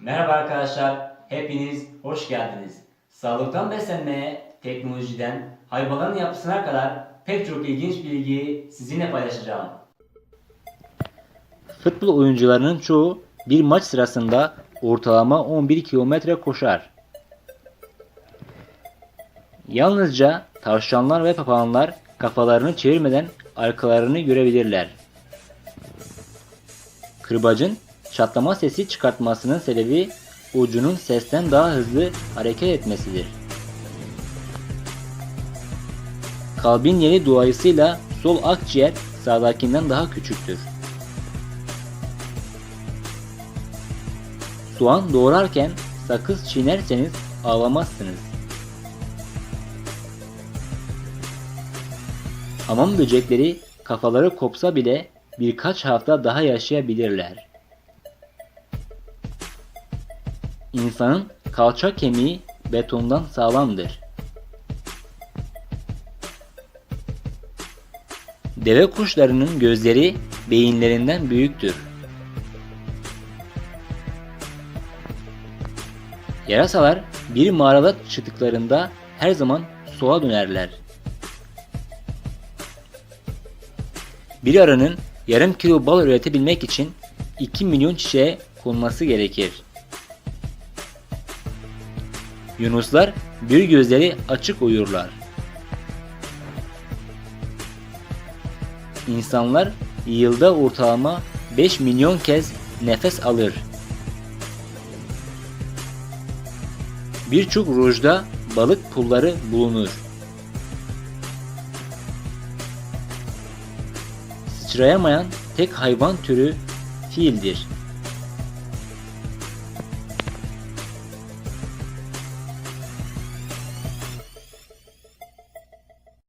Merhaba arkadaşlar, hepiniz hoş geldiniz. Sağlıktan beslenmeye, teknolojiden, hayvanların yapısına kadar pek çok ilginç bilgiyi sizinle paylaşacağım. Futbol oyuncularının çoğu bir maç sırasında ortalama 11 kilometre koşar. Yalnızca tavşanlar ve papağanlar kafalarını çevirmeden arkalarını görebilirler. Kırbacın çatlama sesi çıkartmasının sebebi ucunun sesten daha hızlı hareket etmesidir. Kalbin yeri dolayısıyla sol akciğer sağdakinden daha küçüktür. Soğan doğrarken sakız çiğnerseniz ağlamazsınız. Hamam böcekleri kafaları kopsa bile birkaç hafta daha yaşayabilirler. İnsanın kalça kemiği betondan sağlamdır. Deve kuşlarının gözleri beyinlerinden büyüktür. Yarasalar bir mağarada çıktıklarında her zaman sola dönerler. Bir arının yarım kilo bal üretebilmek için 2 milyon çiçeğe konması gerekir. Yunuslar bir gözleri açık uyurlar. İnsanlar yılda ortalama 5 milyon kez nefes alır. Birçok rujda balık pulları bulunur. Sıçrayamayan tek hayvan türü fildir.